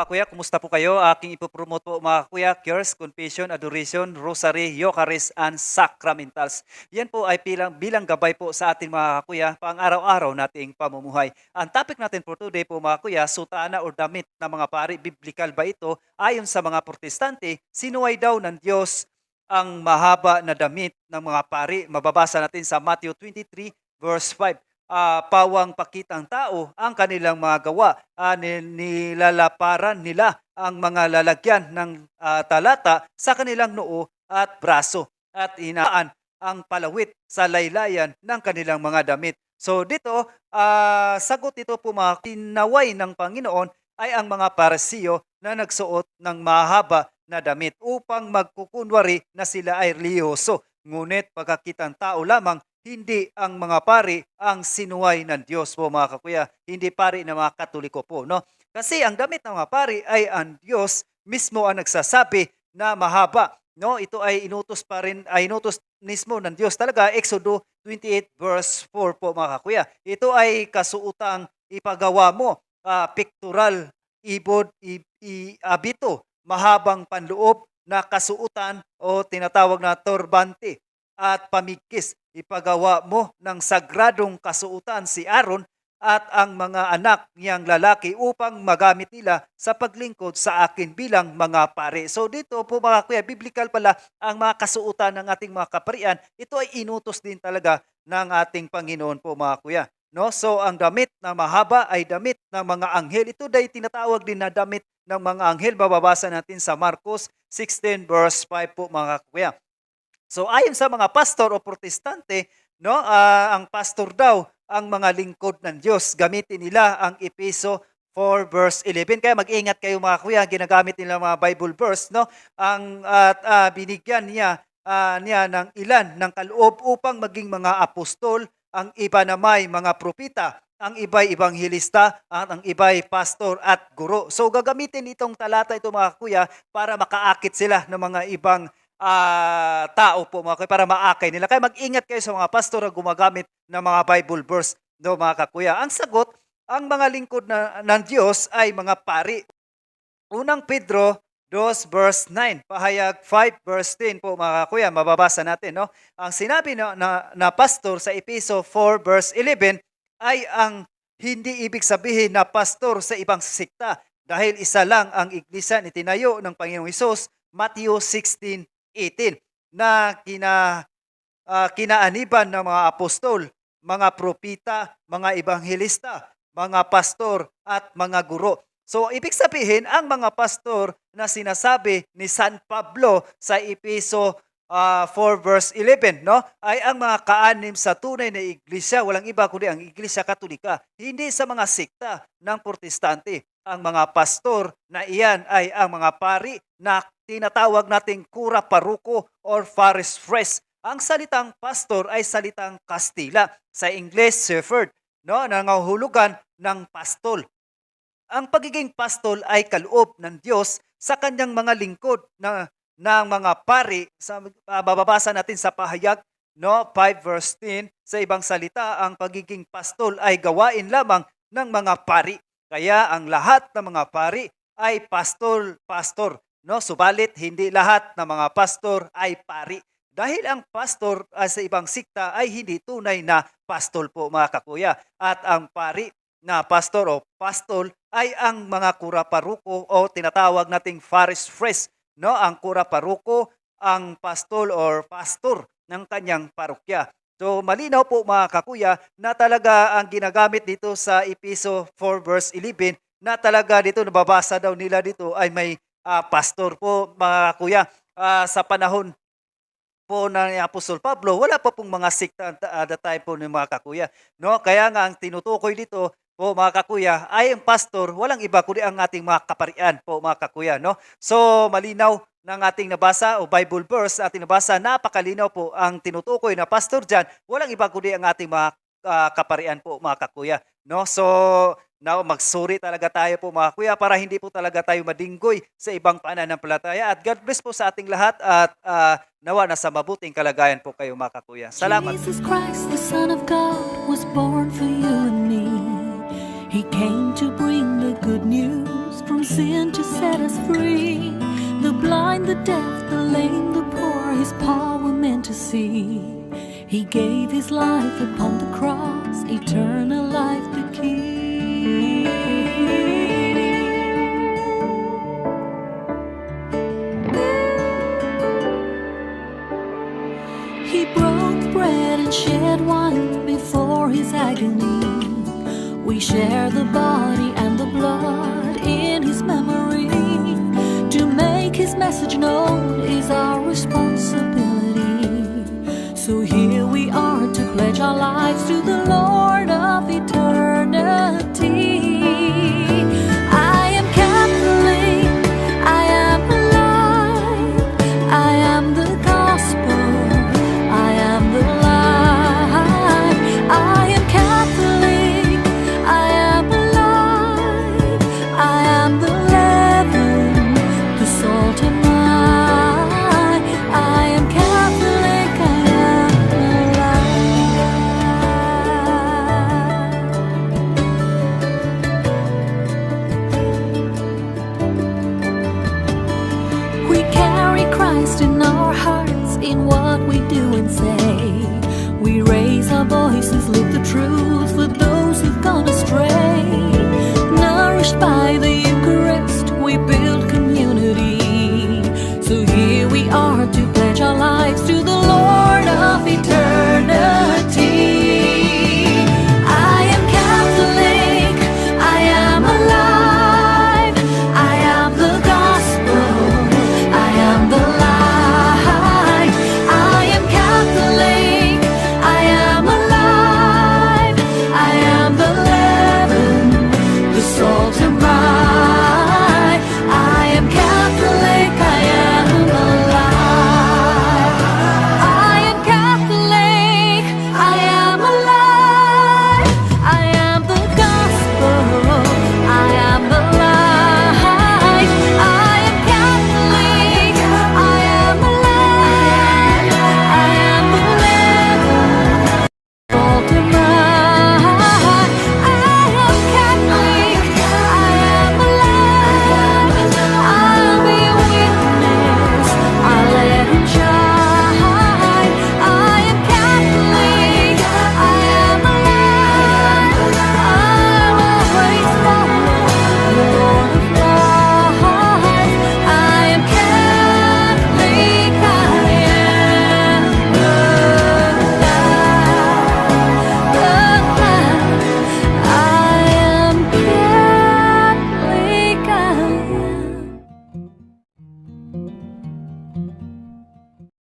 mga kuya, kumusta po kayo? Aking ipopromote po mga kuya, Cures, Confession, Adoration, Rosary, Eucharist, and Sacramentals. Yan po ay bilang, bilang gabay po sa ating mga kuya pang araw-araw nating pamumuhay. Ang topic natin for today po mga kuya, sutana or damit ng mga pari, biblical ba ito? Ayon sa mga protestante, sinuway daw ng Diyos ang mahaba na damit ng mga pari. Mababasa natin sa Matthew 23 verse 5 ah, pawang pakitang tao ang kanilang mga gawa. Ni- nilalaparan nila ang mga lalagyan ng ah, talata sa kanilang noo at braso at inaan ang palawit sa laylayan ng kanilang mga damit. So dito, ah, sagot ito po mga tinaway ng Panginoon ay ang mga parasiyo na nagsuot ng mahaba na damit upang magkukunwari na sila ay reliyoso. Ngunit pagkakitang tao lamang hindi ang mga pari ang sinuway ng Diyos po mga kakuya. Hindi pari ng mga katoliko po. No? Kasi ang damit ng mga pari ay ang Diyos mismo ang nagsasabi na mahaba. No, ito ay inutos pa rin, ay inutos mismo ng Diyos talaga. Exodo 28 verse 4 po mga kakuya. Ito ay kasuutang ipagawa mo, ah, pictorial, ibod, i, i- abito, mahabang panloob na kasuutan o tinatawag na turbante at pamigkis. Ipagawa mo ng sagradong kasuutan si Aaron at ang mga anak niyang lalaki upang magamit nila sa paglingkod sa akin bilang mga pare. So dito po mga kuya, biblical pala ang mga kasuutan ng ating mga kaparian. Ito ay inutos din talaga ng ating Panginoon po mga kuya. No? So ang damit na mahaba ay damit ng mga anghel. Ito dahil tinatawag din na damit ng mga anghel. Bababasa natin sa Marcos 16 verse 5 po mga kuya. So ayon sa mga pastor o protestante, no, ah, ang pastor daw ang mga lingkod ng Diyos. Gamitin nila ang Epeso 4 verse 11. Kaya mag-ingat kayo mga kuya, ginagamit nila mga Bible verse, no? Ang at ah, binigyan niya ah, niya ng ilan ng kaloob upang maging mga apostol, ang iba namay mga propita, ang iba'y ibanghilista, at ang iba'y pastor at guro. So gagamitin itong talata ito mga kuya para makaakit sila ng mga ibang ah, tao po mga kuya para maakay nila. Kaya mag-ingat kayo sa mga pastor na gumagamit ng mga Bible verse no mga kakuya. Ang sagot, ang mga lingkod na, ng Diyos ay mga pari. Unang Pedro 2 verse 9, pahayag 5 verse 10 po mga kuya, mababasa natin. No? Ang sinabi na, na, na pastor sa Episo 4 verse 11 ay ang hindi ibig sabihin na pastor sa ibang sikta dahil isa lang ang iglesia ni tinayo ng Panginoong Hesus, Matthew 16:18 na kina ah, kinaaniban ng mga apostol, mga propita, mga ebanghelista, mga pastor at mga guro. So ibig sabihin ang mga pastor na sinasabi ni San Pablo sa Epeso ah, 4 verse 11 no ay ang mga kaanim sa tunay na iglesia walang iba kundi ang iglesia katolika hindi sa mga sikta ng protestante ang mga pastor na iyan ay ang mga pari na tinatawag nating kura paruko or faris fres ang salitang pastor ay salitang Kastila. Sa English shepherd no nangahulugan ng pastol. Ang pagiging pastol ay kaloob ng Diyos sa kanyang mga lingkod na ng mga pari. Sa ah, bababasa natin sa pahayag no 5 verse 10 sa ibang salita ang pagiging pastol ay gawain lamang ng mga pari. Kaya ang lahat ng mga pari ay pastol pastor no subalit hindi lahat ng mga pastor ay pari. Dahil ang pastor ah, sa ibang sikta ay hindi tunay na pastol po mga kakuya. At ang pari na pastor o pastol ay ang mga kura paruko o tinatawag nating faris fres no ang kura paruko ang pastol or pastor ng kanyang parokya. So malinaw po mga kakuya na talaga ang ginagamit dito sa Episo 4 verse 11 na talaga dito nababasa daw nila dito ay may ah, pastor po mga kuya Ah, sa panahon po na ni Apostol Pablo, wala pa pong mga sikta at the time po ng mga kakuya. No? Kaya nga ang tinutukoy dito po mga kakuya ay ang pastor, walang iba kundi ang ating mga kaparian po mga kakuya. No? So malinaw ng ating nabasa o Bible verse ating nabasa, napakalinaw po ang tinutukoy na pastor dyan, walang iba kundi ang ating mga ah, kaparian po mga kakuya. No? So now magsuri talaga tayo po mga kuya para hindi po talaga tayo madinggoy sa ibang pananampalataya. At God bless po sa ating lahat at ah, nawa na sa mabuting kalagayan po kayo mga kakuya. Salamat. Jesus Christ, the Son of God, was born for you and me. He came to bring the good news from comes in to set us free. The blind, the deaf, the lame, the poor, his power meant to see. He gave his life upon the cross, eternal life We share the body and the blood in his memory. To make his message known is our responsibility. So here we are to pledge our lives to the Lord of eternity. Our voices, live the truth for those who've gone astray. Nourished by the Eucharist, we build community. So here we are to pledge our lives to the Lord.